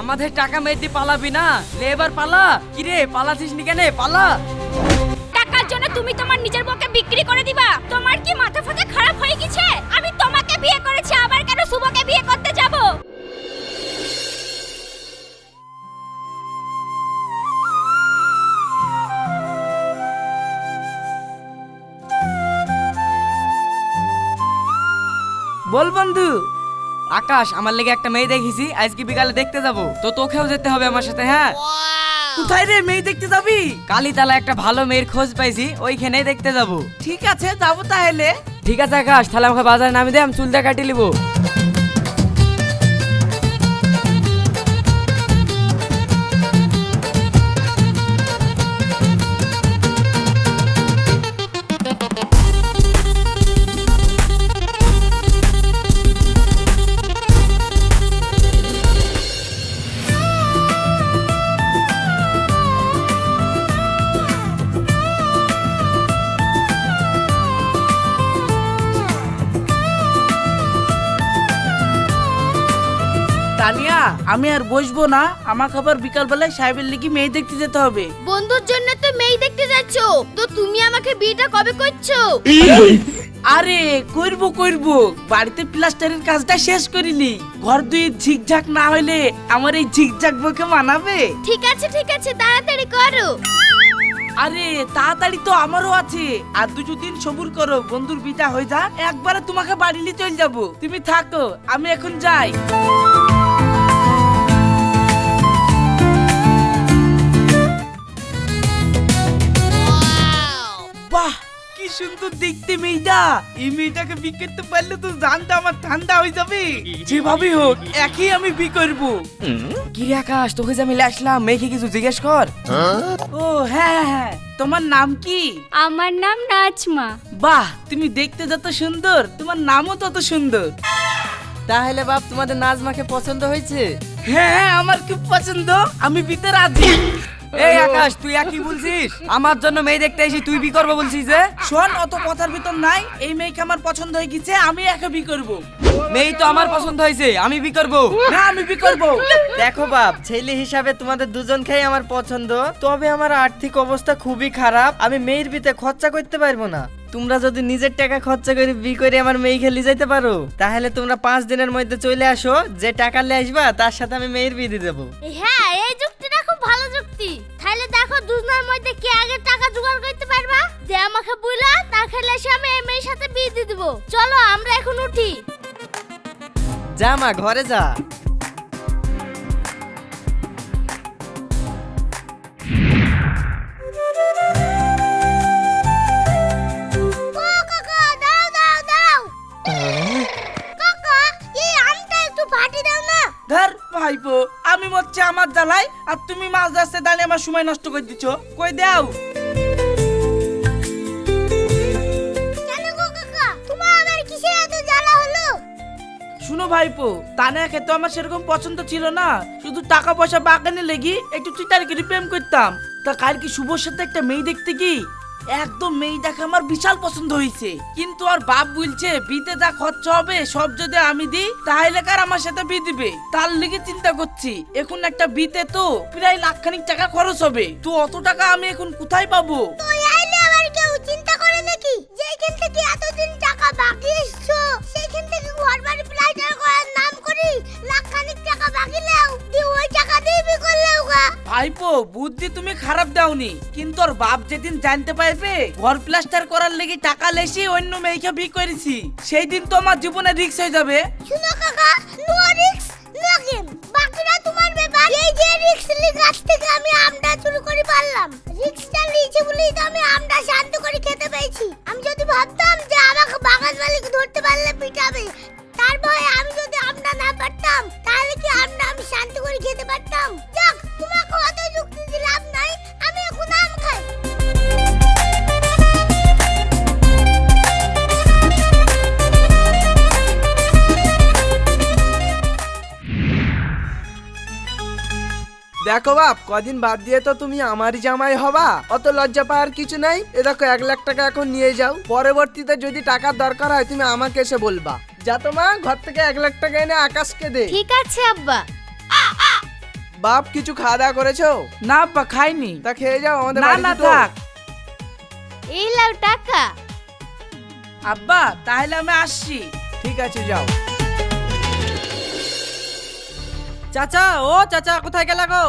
আমাদের টাকা মেয়েদি পালাবি না। লে এবার পালা। কিরে পালাছিস নি কেন? পালা। টাকার জন্য তুমি তোমার নিজের বউকে বিক্রি করে দিবা। তোমার কি মাথা ফাথা খারাপ হয়ে গেছে? আমি তোমাকে বিয়ে করেছি আবার কেন শুভকে বিয়ে করতে যাব? বল বন্ধু আকাশ আমার লেগে একটা মেয়ে দেখেছি আজকে বিকালে দেখতে যাব? তো তোকেও যেতে হবে আমার সাথে হ্যাঁ? কোথায় রে মেয়ে দেখতে যাবি? কালীতলা একটা ভালো মেয়ের খোঁজ পাইছি ওইখানেই দেখতে যাব। ঠিক আছে যাব তাহলে। ঠিক আছে আকাশ তাহলে আমাকে বাজারে নামিয়ে দে আমি চুলটা কাটিয়ে নিবো। আমি আর বসবো না। আমাকে আবার বিকাল বেলায় সাহেবের লিগে মেয়ে দেখতে যেতে হবে। বন্ধুর জন্য তো মেয়ে দেখতে যাচ্ছ। তো তুমি আমাকে বিয়েটা কবে করছ? আরে করব করব। বাড়িতে প্লাস্টারের কাজটা শেষ করিলি ঘর দুই ঝিকঝাক না হইলে আমার এই ঝিকঝাক বউকে মানাবে? ঠিক আছে ঠিক আছে তাড়াতাড়ি করো। আরে তাড়াতাড়ি তো আমারও আছে। আর দুটো দিন সবুর করো বন্ধুর বিটা হয়ে যা। একবারে তোমাকে বাড়িলি চলে যাব। তুমি থাকো আমি এখন যাই। সুন্দর দেখতে মেয়েটা। এই মেয়েটাকে বি করতে পারলে তো জানটা আমার ঠান্ডা হয়ে যাবে। যেভাবে হোক একই আমি বি করব। কিরে আকাশ তোকে যে আমি মেয়েকে কিছু জিজ্ঞেস কর। ও হ্যাঁ হ্যাঁ, হ্যাঁ। তোমার নাম কি? আমার নাম নাজমা। বাহ তুমি দেখতে যত সুন্দর তোমার নামও তত সুন্দর। তাহলে বাপ তোমাদের নাজমাকে পছন্দ হয়েছে? হ্যাঁ হ্যাঁ আমার খুব পছন্দ। আমি বিতে রাজি। এই আকাশ তুই একই বলছিস? আমার জন্য মেয়ে দেখতে এসে তুই বি করব বলছিস যে শোন অত কথার ভিতর নাই। এই মেয়েকে আমার পছন্দ হয়ে গেছে আমি একা বি করব। মেয়ে তো আমার পছন্দ হয়েছে আমি বি করব। না আমি বি করব। দেখো বাপ ছেলে হিসাবে তোমাদের দুজনকেই আমার পছন্দ তবে আমার আর্থিক অবস্থা খুবই খারাপ আমি মেয়ের বিতে খরচা করতে পারব না। তোমরা যদি নিজের টাকা খরচা করে বি করে আমার মেয়ে খেলে যাইতে পারো তাহলে তোমরা পাঁচ দিনের মধ্যে চলে আসো যে টাকা নিয়ে আসবা তার সাথে আমি মেয়ের বিয়ে দিয়ে দেবো। হ্যাঁ এই খুব ভালো যুক্তি। তাহলে দেখো দুজনের মধ্যে কে আগে টাকা জোগাড় করতে পারবা? যে আমাকে বুইলা তার খেলে সে আমি এই মেয়ের সাথে বিয়ে দিয়ে দেবো। চলো, আমরা এখন উঠি। যা মা, ঘরে যা। আর তুমি মাছ ধরতে দাঁড়িয়ে আমার সময় নষ্ট করে দিচ্ছ কই দাও। শুনো ভাইপো তানে তো আমার সেরকম পছন্দ ছিল না। শুধু টাকা পয়সা বাগানে লেগে একটু চিতার করে প্রেম করতাম। তা কাল কি শুভর সাথে একটা মেয়ে দেখতে কি একদম মেয়েটাকে আমার বিশাল পছন্দ হয়েছে কিন্তু আর বাপ বলছে, বিতে যা খরচা হবে, সব যদি আমি দিই, তাহলে কার আমার সাথে বি দিবে? তার লিগে চিন্তা করছি। এখন একটা বিতে তো প্রায় লাখখানিক টাকা খরচ হবে। তো অত টাকা আমি এখন কোথায় পাবো? তুই আইলে আবার কেউ চিন্তা করে নাকি? যেখান থেকে এতদিন বুদ্ধি তুমি খারাপ দাওনি। কিন্তু ওর বাপ যেদিন জানতে পারবে, ঘর প্লাস্টার করার লেগে টাকা লেসি অন্য মেয়েকে বিয়ে করেছি সেই দিন তো আমার জীবনে রিক্স হয়ে যাবে। শুনো কাকা নো রিক্স নো গেম বাকিটা তোমার ব্যাপার, এই যে রিক্স লি গাছ থেকে আমি আমটা চুরি করে পারলাম। রিক্সটা নিয়েছি বলেই তো আমি আমটা শান্ত করে খেতে পেয়েছি। আমি যদি ভাবতাম যে আমাকে বাগান মালিক ধরতে পারলে পিটাবে, তার ভয়ে আমি যদি আমটা না পারতাম, তাহলে কি আমটা আমি শান্ত করে খেতে পারতাম? যাক, তোমাকে অত যুক্তি নাই আমি এখন আম খাই। দেখো বাপ কদিন বাদ দিয়ে তো তুমি আমারই জামাই হবা। অত লজ্জা পাওয়ার কিছু নাই? এ দেখো এক লাখ টাকা এখন নিয়ে যাও। পরবর্তীতে যদি টাকার দরকার হয় তুমি আমাকে এসে বলবা। যা তোমা ঘর থেকে এক লাখ টাকা এনে আকাশকে দে। ঠিক আছে আব্বা। বাপ কিছু খাওয়া দাওয়া করেছ? না বা খাইনি। তা খেয়ে যাও আমাদের না বাড়ি না দুটো। থাক। এই লাও টাকা। আব্বা তাহলে আমি আসছি। ঠিক আছে যাও। চাচা ও চাচা কোথায় গেলা গো?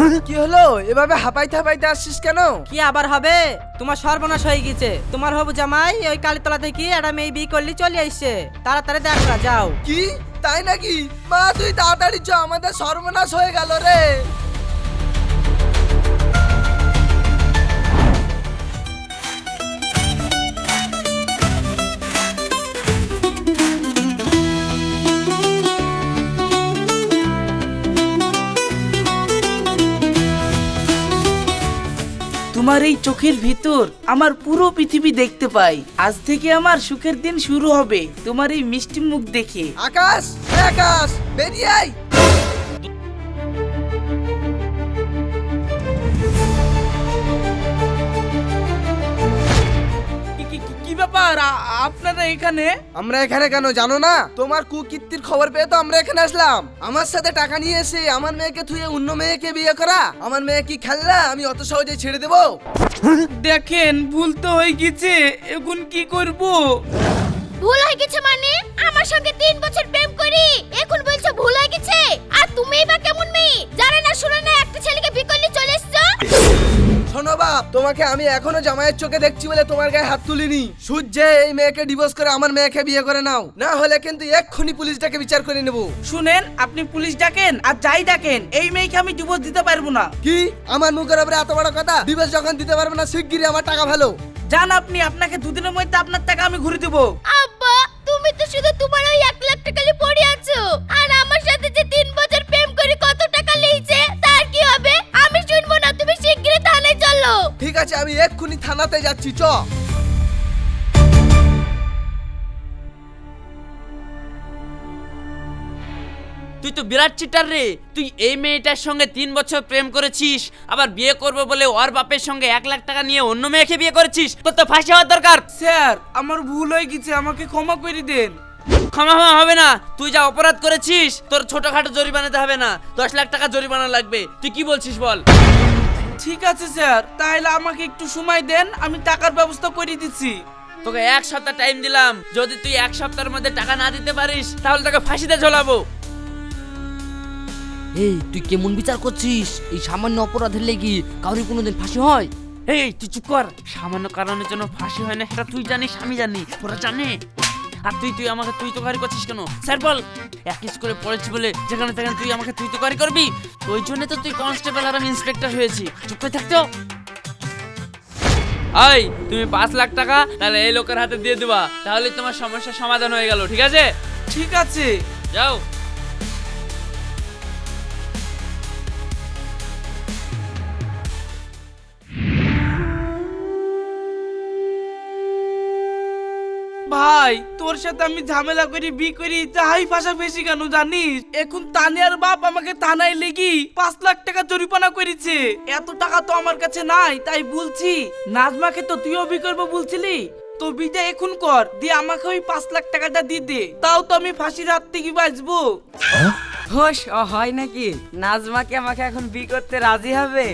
কি হলো? এভাবে হাঁপাইতে হাঁপাইতে আসছিস কেন? কি আবার হবে? তোমার সর্বনাশ হয়ে গেছে। তোমার হবু জামাই ওই কালীতলা থেকে একটা মেয়ে বিয়ে করলি চলে আসছে তাড়াতাড়ি দেখলা যাও। কি? তাই নাকি? মা তুই তাড়াতাড়ি চ আমাদের সর্বনাশ হয়ে গেল রে। তোমার এই চোখের ভিতর আমার পুরো পৃথিবী দেখতে পাই। আজ থেকে আমার সুখের দিন শুরু হবে। তোমার এই মিষ্টি মুখ দেখে। আকাশ এ আকাশ বেরিয়ে আয়। কি- কি- কি- কি ব্যাপার? আ- আপনারা এখানে? আমরা এখানে কেন জানো না? তোমার কুকীর্তির খবর পেয়ে তো আমরা এখানে আসলাম। আমার সাথে টাকা নিয়ে এসে আমার মেয়েকে থুয়ে অন্য মেয়েকে বিয়ে করা। আমার মেয়ে কি খেলনা? আমি অত সহজে ছেড়ে দেবো। দেখেন ভুল তো হয়ে গেছে। এখন কি করব? ভুল হয়ে গেছে মানে? আমার সঙ্গে তিন বছর প্রেম করি। এখন বলছো ভুল হয়ে গেছে? আর তুমিই বা কেমন মেয়ে? তোমাকে আমি এখনও জামাইয়ের চোখে দেখছি বলে তোমার গায়ে হাত তুলিনি। সূর্যে এই মেয়েকে ডিভোর্স করে আমার মেয়েকে বিয়ে করে নাও। না হলে কিন্তু এক্ষুনি পুলিশটাকে বিচার করে নেব। শুনেন আপনি পুলিশ ডাকেন আর যাই ডাকেন এই মেয়েকে আমি ডিভোর্স দিতে পারব না। কি? আমার মুখের উপরে এত বড় কথা? ডিভোর্স যখন দিতে পারব না শিগগিরই আমার টাকা ভালো। যান আপনি আপনাকে দুদিনের মধ্যে আপনার টাকা আমি ঘুরে দেবো। আব্বা তুমি তো শুধু তোমার ওই এক লাখ টাকা পড়ে এক্ষুনি যাচ্ছি চ। তুই তো বিরাট চিটার রে। তুই এই মেয়েটার সঙ্গে তিন বছর প্রেম করেছিস আবার বিয়ে করব বলে ওর বাপের সঙ্গে এক লাখ টাকা নিয়ে অন্য মেয়েকে বিয়ে করেছিস। তোর তো ফাঁসি হওয়ার দরকার। স্যার আমার ভুল হয়ে গেছে আমাকে ক্ষমা করে দেন। ক্ষমা ক্ষমা হবে না। তুই যা অপরাধ করেছিস তোর ছোটখাটো জরিমানাতে হবে না। দশ লাখ টাকা জরিমানা লাগবে। তুই কি বলছিস বল? ঠিক আছে স্যার। তাহলে আমাকে একটু সময় দেন আমি টাকার ব্যবস্থা করে দিচ্ছি। তোকে এক সপ্তাহ টাইম দিলাম। যদি তুই এক সপ্তাহের মধ্যে টাকা না দিতে পারিস তাহলে তোকে ফাঁসিতে ঝোলাবো। এই তুই কেমন বিচার করছিস? এই সামান্য অপরাধের লেগে কাউরি কোনোদিন ফাঁসি হয়? এই তুই চুপ কর। সামান্য কারণের জন্য ফাঁসি হয় না সেটা তুই জানিস আমি জানি। ওরা জানে আর তুই তুই আমাকে তুই তো গাড়ি করছিস কেন? স্যার বল। এক স্কুলে পড়েছি বলে যেখানে সেখানে তুই আমাকে তুই তো গাড়ি করবি? ওই জন্য তো তুই কনস্টেবল আর আমি ইন্সপেক্টর হয়েছি। চুপ করে থাকতো এই তুমি পাঁচ লাখ টাকা তাহলে এই লোকের হাতে দিয়ে দেবা। তাহলে তোমার সমস্যার সমাধান হয়ে গেল ঠিক আছে? ঠিক আছে। যাও। ভাই তোর সাথে আমি ঝামেলা করি বি করি তাহাই ফাঁসা বেশি কেন জানিস? এখন তানিয়ার বাপ আমাকে থানায় লেগি পাঁচ লাখ টাকা জরিমানা করেছে। এত টাকা তো আমার কাছে নাই তাই বলছি। নাজমাকে তো তুইও বি করব বলছিলি? তো বিটা এখন কর দিয়ে আমাকে ওই পাঁচ লাখ টাকাটা দিয়ে দে। তাও তো আমি ফাঁসির হাত থেকে বাঁচবো। হোস হয় নাকি? নাজমাকে আমাকে এখন বি করতে রাজি হবে?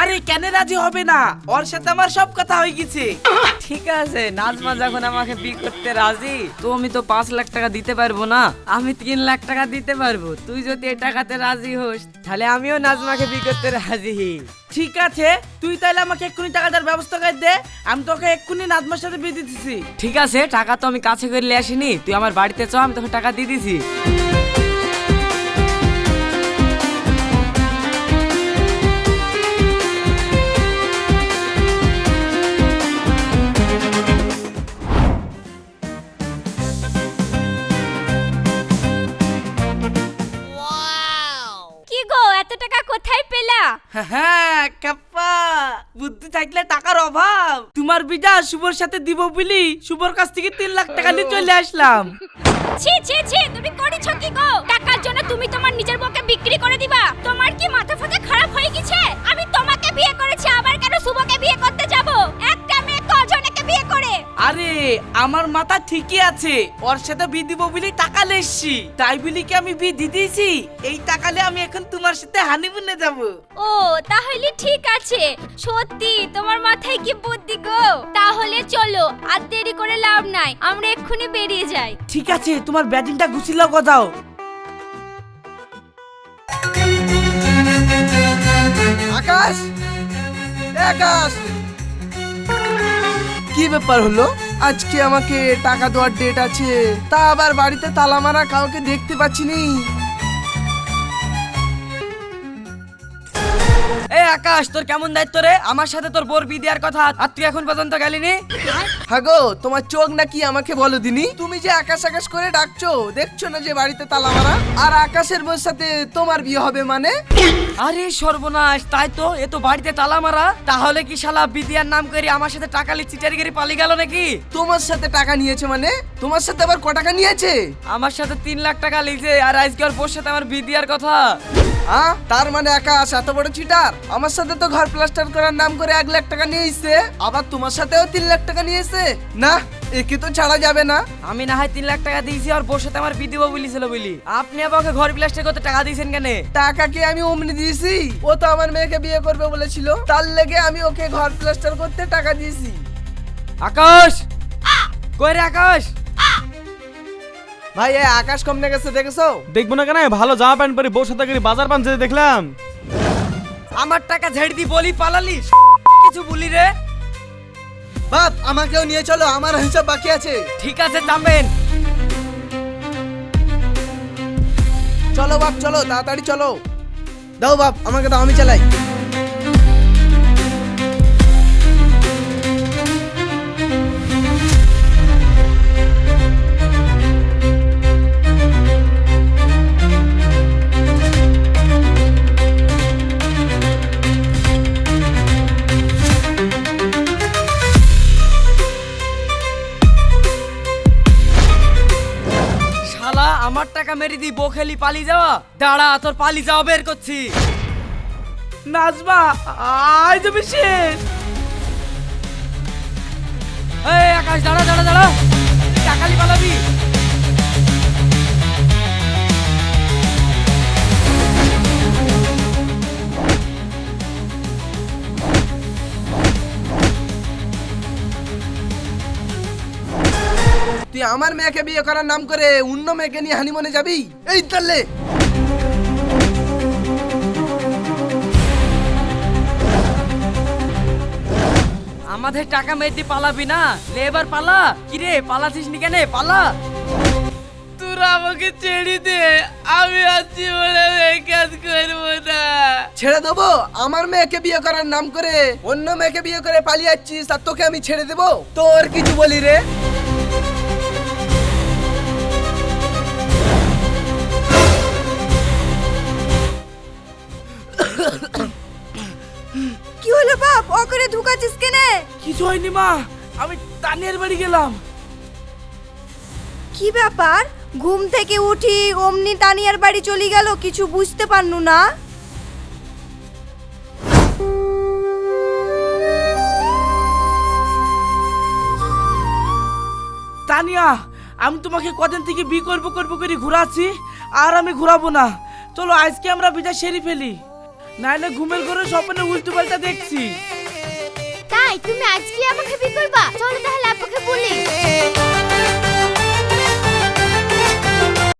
আরে কেন রাজি হবে না? ওর সাথে আমার সব কথা হয়ে গেছে। ঠিক আছে, নাজমা যখন আমাকে বি করতে রাজি, তো আমি তো পাঁচ লাখ টাকা দিতে পারব না। আমি তিন লাখ টাকা দিতে পারব। তুই যদি এই টাকাতে রাজি হোস, তাহলে আমিও নাজমাকে বি করতে রাজি। ঠিক আছে, তুই তাহলে আমাকে এক্ষুনি টাকাটার ব্যবস্থা করে দে। আমি তোকে এক্ষুনি নাজমার সাথে বিয়ে দিতেছি। ঠিক আছে, টাকা তো আমি কাছে করে আসিনি। তুই আমার বাড়িতে চ, আমি তোকে টাকা দিয়ে দিছি। থাকলে টাকার অভাব। তোমার বিজা শুভর সাথে দিব বলি শুভর কাছ থেকে তিন লাখ টাকা নিয়ে চলে আসলাম। ছি ছি ছি, তুমি করেছ কি গো? টাকার জন্য তুমি তোমার নিজের বউকে বিক্রি করে দিবা। তোমার কি মাথা ফাথা খারাপ হয়ে গেছে? আমি তোমাকে বিয়ে করেছি, আবার কেন শুভকে বিয়ে করতে যাব? কজনকে বিয়ে করে। আরে আমার মাথা ঠিকই আছে। ওর সাথে বি দিব বলি টাকা লেসছি। তাই বলি কি আমি বি দিতেছি এই টাকালে আমি এখন তোমার সাথে হানিমুনে যাব। ও তাহলে ঠিক আছে। সত্যি তোমার মাথায় কি বুদ্ধি গো? তাহলে চলো আর দেরি করে লাভ নাই। আমরা এক্ষুনি বেরিয়ে যাই। ঠিক আছে তোমার ব্যাটিংটা গুছিয়ে দাও। আকাশ! আকাশ! কি ব্যাপার হলো? আজকে আমাকে টাকা দেওয়ার ডেট আছে, তা আবার বাড়িতে তালা মারা কাউকে দেখতে পাচ্ছি নি। আকাশ, তোর কেমন দায়িত্ব রে? আমার সাথে তোর বোর বি দেওয়ার কথা, আর তুই এখন পর্যন্ত গেলিনি হাগো, তোমার চোখ নাকি আমাকে বলো দিনি? তুমি যে আকাশ আকাশ করে ডাকছো, দেখছ না যে বাড়িতে তালা মারা? আর আকাশের বউর সাথে তোমার বিয়ে হবে মানে? আরে সর্বনাশ, তাই তো, এ তো বাড়িতে তালা মারা। তাহলে কি শালা বিদিয়ার নাম করে আমার সাথে টাকা লি চিটারি গেড়ে পালিয়ে গেল নাকি? তোমার সাথে টাকা নিয়েছে মানে? তোমার সাথে আবার ক টাকা নিয়েছে? আমার সাথে তিন লাখ টাকা লিজে আর আজকে ওর বোর সাথে আমার বিদিয়ার কথা। হ্যাঁ? তার মানে আকাশ এত বড় চিটার আমার সাথে তো ঘর প্লাস্টার করার নাম করে এক লাখ টাকা নিয়ে এসছে। আবার তোমার সাথেও তিন লাখ টাকা নিয়েছে না একে তো ছাড়া যাবে না। আমি না হয় তিন লাখ টাকা দিয়েছি আর বোর সাথে আমার বি দিব বলেছিল বলি। আপনি আমাকে ঘর প্লাস্টার করতে টাকা দিয়েছেন কেন? টাকা কি আমি অমনি দিয়েছি? ও তো আমার মেয়েকে বিয়ে করবে বলেছিল। তার লেগে আমি ওকে ঘর প্লাস্টার করতে টাকা দিয়েছি। আকাশ! কই রে আকাশ? ভাই এই আকাশ কমনে গেছে দেখেছ? দেখব না কেন? ভালো জামা প্যান্ট পরে বউ সাথে করে বাজার পান যেতে দেখলাম। আমার টাকা ঝেড়ে দি বলি পালালি? কিছু বলি রে। বাপ আমাকেও নিয়ে চলো আমার হিসাব বাকি আছে। ঠিক আছে চাপেন চলো বাপ চলো তাড়াতাড়ি চলো। দাও বাপ আমাকে দাও আমি চালাই। টাকা মেরে দি বখেলি পালি যাওয়া। দাঁড়া, তোর পালি যাওয়া বের করছি। নাজমা আজ তুমি শেষ এই আকাশ, দাঁড়া দাঁড়া দাঁড়া। টাকালি পালাবি। তুই আমার মেয়েকে বিয়ে করার নাম করে অন্য মেয়েকে নিয়ে হানিমনে যাবি? এই তাহলে! আমাদের টাকা মেরে পালাবি না? লে এবার পালা। কিরে পালাছিস নি কেন? পালা। তোরা আমাকে ছেড়ে দে। আমি আছি বলে এই কাজ করব না। ছেড়ে দেবো? আমার মেয়েকে বিয়ে করার নাম করে অন্য মেয়েকে বিয়ে করে পালিয়ে যাচ্ছিস আর তোকে আমি ছেড়ে দেবো? তোর কিছু বলি রে। বাপ ও করে ঢুকাচ্ছিস কেনে? কিছু হয়নি মা আমি তানিয়ার বাড়ি গেলাম। কি ব্যাপার? ঘুম থেকে উঠি অমনি তানিয়ার বাড়ি চলে গেল কিছু বুঝতে পারনু না। তানিয়া আমি তোমাকে কদিন থেকে বি করব করব করে ঘুরাচ্ছি আর আমি ঘুরাবো না। চলো আজকে আমরা বিদায় সেরে ফেলি। নাইলে ঘুমের ঘরে স্বপ্নে উল্টো পাল্টা দেখছি। তাই, তুমি আজকে আমাকে বি করবা চলো তাহলে আপনাকে বলি।